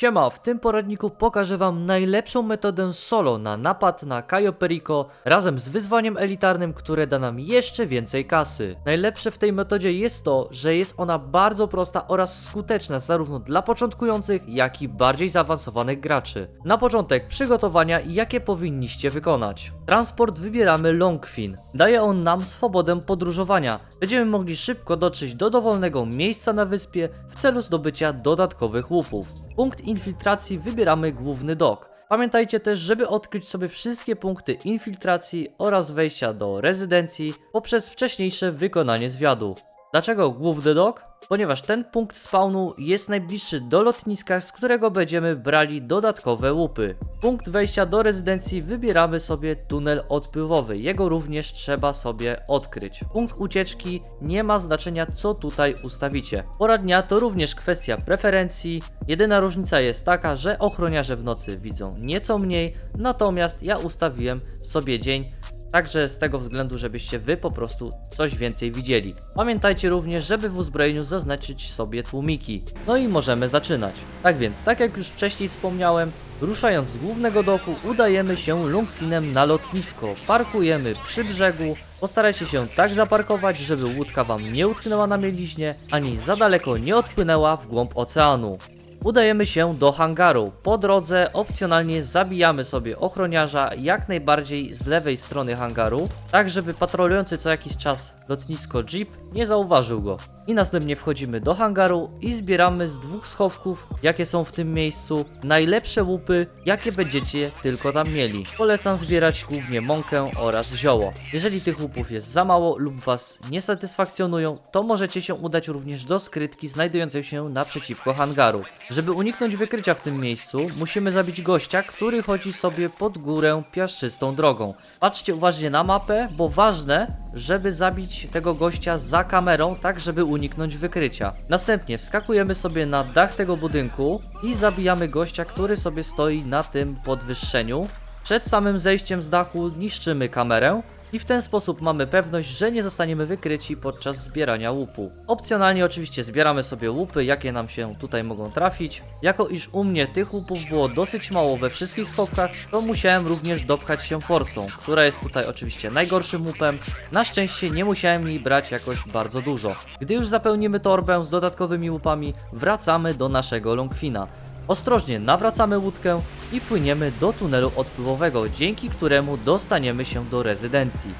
Siema, w tym poradniku pokażę wam najlepszą metodę solo na napad na Cayo Perico razem z wyzwaniem elitarnym, które da nam jeszcze więcej kasy. Najlepsze w tej metodzie jest to, że jest ona bardzo prosta oraz skuteczna zarówno dla początkujących, jak i bardziej zaawansowanych graczy. Na początek przygotowania, jakie powinniście wykonać. Transport wybieramy Longfin. Daje on nam swobodę podróżowania. Będziemy mogli szybko dotrzeć do dowolnego miejsca na wyspie w celu zdobycia dodatkowych łupów. Punkt infiltracji wybieramy główny dok. Pamiętajcie też, żeby odkryć sobie wszystkie punkty infiltracji oraz wejścia do rezydencji poprzez wcześniejsze wykonanie zwiadu. Dlaczego główny dok? Ponieważ ten punkt spawnu jest najbliższy do lotniska, z którego będziemy brali dodatkowe łupy. Punkt wejścia do rezydencji wybieramy sobie tunel odpływowy, jego również trzeba sobie odkryć. Punkt ucieczki nie ma znaczenia co tutaj ustawicie. Pora dnia to również kwestia preferencji, jedyna różnica jest taka, że ochroniarze w nocy widzą nieco mniej, natomiast ja ustawiłem sobie dzień Także z tego względu, żebyście wy po prostu coś więcej widzieli. Pamiętajcie również, żeby w uzbrojeniu zaznaczyć sobie tłumiki. No i możemy zaczynać. Tak więc, tak jak już wcześniej wspomniałem, ruszając z głównego doku, udajemy się Lungfinem na lotnisko. Parkujemy przy brzegu. Postarajcie się tak zaparkować, żeby łódka wam nie utknęła na mieliźnie, ani za daleko nie odpłynęła w głąb oceanu. Udajemy się do hangaru. Po drodze opcjonalnie zabijamy sobie ochroniarza jak najbardziej z lewej strony hangaru, tak żeby patrolujący co jakiś czas lotnisko Jeep nie zauważył go. I następnie wchodzimy do hangaru i zbieramy z dwóch schowków, jakie są w tym miejscu, najlepsze łupy, jakie będziecie tylko tam mieli. Polecam zbierać głównie mąkę oraz zioło. Jeżeli tych łupów jest za mało lub was nie satysfakcjonują, to możecie się udać również do skrytki znajdującej się naprzeciwko hangaru. Żeby uniknąć wykrycia w tym miejscu, musimy zabić gościa, który chodzi sobie pod górę piaszczystą drogą. Patrzcie uważnie na mapę, bo ważne, żeby zabić tego gościa za kamerą, tak żeby uniknąć wykrycia. Następnie wskakujemy sobie na dach tego budynku i zabijamy gościa, który sobie stoi na tym podwyższeniu. Przed samym zejściem z dachu niszczymy kamerę i w ten sposób mamy pewność, że nie zostaniemy wykryci podczas zbierania łupu. Opcjonalnie oczywiście zbieramy sobie łupy, jakie nam się tutaj mogą trafić. Jako iż u mnie tych łupów było dosyć mało we wszystkich schowkach, to musiałem również dopchać się forsą, która jest tutaj oczywiście najgorszym łupem. Na szczęście nie musiałem jej brać jakoś bardzo dużo. Gdy już zapełnimy torbę z dodatkowymi łupami, wracamy do naszego longfina. Ostrożnie nawracamy łódkę i płyniemy do tunelu odpływowego, dzięki któremu dostaniemy się do rezydencji.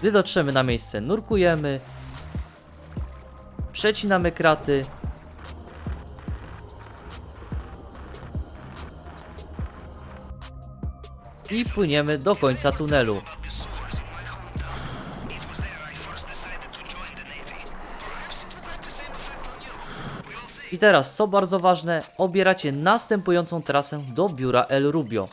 Gdy dotrzemy na miejsce, nurkujemy, przecinamy kraty, i płyniemy do końca tunelu. I teraz, co bardzo ważne, obieracie następującą trasę do biura El Rubio.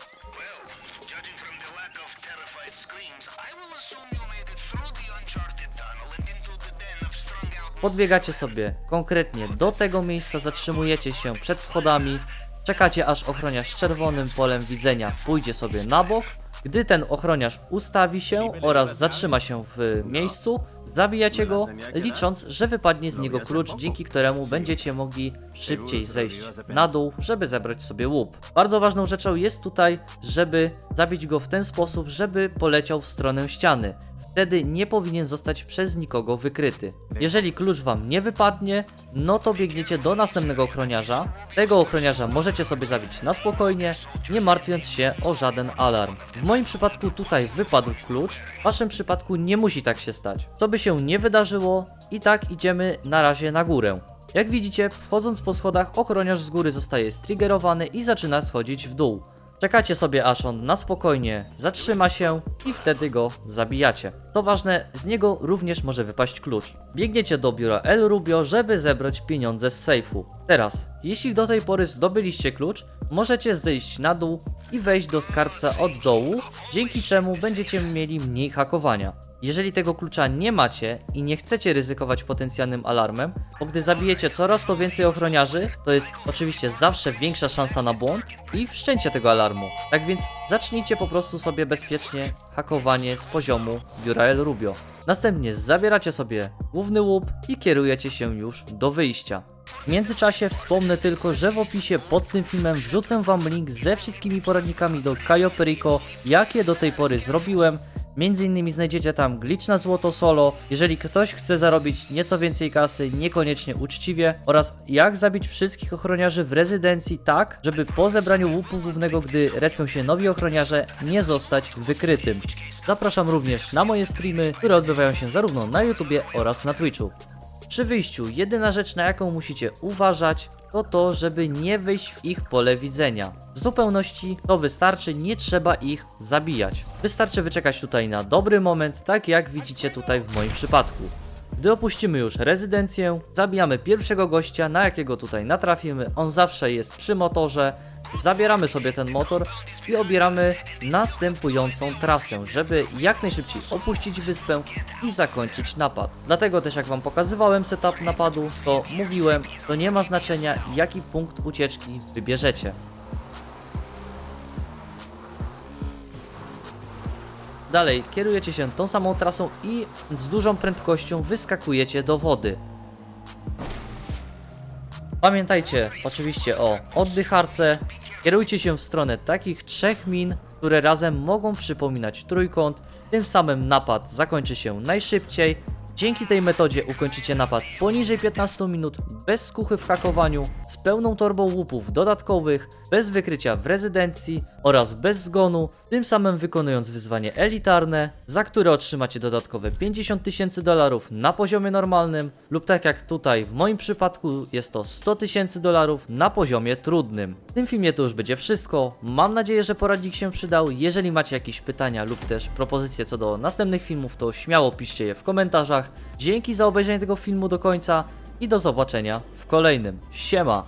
Podbiegacie sobie konkretnie do tego miejsca, zatrzymujecie się przed schodami, czekacie aż ochroniarz z czerwonym polem widzenia pójdzie sobie na bok. Gdy ten ochroniarz ustawi się oraz zatrzyma się w miejscu, zabijacie go, licząc, że wypadnie z niego klucz, dzięki któremu będziecie mogli szybciej zejść na dół, żeby zebrać sobie łup. Bardzo ważną rzeczą jest tutaj, żeby zabić go w ten sposób, żeby poleciał w stronę ściany. Wtedy nie powinien zostać przez nikogo wykryty. Jeżeli klucz wam nie wypadnie, no to biegniecie do następnego ochroniarza. Tego ochroniarza możecie sobie zabić na spokojnie, nie martwiąc się o żaden alarm. W moim przypadku tutaj wypadł klucz, w waszym przypadku nie musi tak się stać. Co by się nie wydarzyło, i tak idziemy na razie na górę. Jak widzicie, wchodząc po schodach, ochroniarz z góry zostaje striggerowany i zaczyna schodzić w dół. Czekacie sobie aż on na spokojnie zatrzyma się i wtedy go zabijacie. To ważne, z niego również może wypaść klucz. Biegniecie do biura El Rubio, żeby zebrać pieniądze z sejfu. Teraz, jeśli do tej pory zdobyliście klucz, możecie zejść na dół i wejść do skarbca od dołu, dzięki czemu będziecie mieli mniej hakowania. Jeżeli tego klucza nie macie i nie chcecie ryzykować potencjalnym alarmem, bo gdy zabijecie coraz to więcej ochroniarzy, to jest oczywiście zawsze większa szansa na błąd i wszczęcie tego alarmu. Tak więc zacznijcie po prostu sobie bezpiecznie hakowanie z poziomu biura El Rubio. Następnie zabieracie sobie główny łup i kierujecie się już do wyjścia. W międzyczasie wspomnę tylko, że w opisie pod tym filmem wrzucę wam link ze wszystkimi poradnikami do Cayo Perico, jakie do tej pory zrobiłem. Między innymi znajdziecie tam glitch na złoto solo, jeżeli ktoś chce zarobić nieco więcej kasy, niekoniecznie uczciwie, oraz jak zabić wszystkich ochroniarzy w rezydencji tak, żeby po zebraniu łupu głównego, gdy respią się nowi ochroniarze, nie zostać wykrytym. Zapraszam również na moje streamy, które odbywają się zarówno na YouTubie oraz na Twitchu. Przy wyjściu, jedyna rzecz na jaką musicie uważać, to to, żeby nie wyjść w ich pole widzenia. W zupełności to wystarczy, nie trzeba ich zabijać. Wystarczy wyczekać tutaj na dobry moment, tak jak widzicie tutaj w moim przypadku. Gdy opuścimy już rezydencję, zabijamy pierwszego gościa, na jakiego tutaj natrafimy. On zawsze jest przy motorze. Zabieramy sobie ten motor i obieramy następującą trasę, żeby jak najszybciej opuścić wyspę i zakończyć napad. Dlatego też jak wam pokazywałem setup napadu, to mówiłem, to nie ma znaczenia jaki punkt ucieczki wybierzecie. Dalej, kierujecie się tą samą trasą i z dużą prędkością wyskakujecie do wody. Pamiętajcie oczywiście o oddycharce. Kierujcie się w stronę takich trzech min, które razem mogą przypominać trójkąt. Tym samym napad zakończy się najszybciej. Dzięki tej metodzie ukończycie napad poniżej 15 minut, bez skuchy w hakowaniu, z pełną torbą łupów dodatkowych, bez wykrycia w rezydencji oraz bez zgonu, tym samym wykonując wyzwanie elitarne, za które otrzymacie dodatkowe 50 tysięcy dolarów na poziomie normalnym lub tak jak tutaj w moim przypadku jest to 100 tysięcy dolarów na poziomie trudnym. W tym filmie to już będzie wszystko. Mam nadzieję, że poradnik się przydał. Jeżeli macie jakieś pytania lub też propozycje co do następnych filmów, to śmiało piszcie je w Dzięki za obejrzenie tego filmu do końca i do zobaczenia w kolejnym. Siema!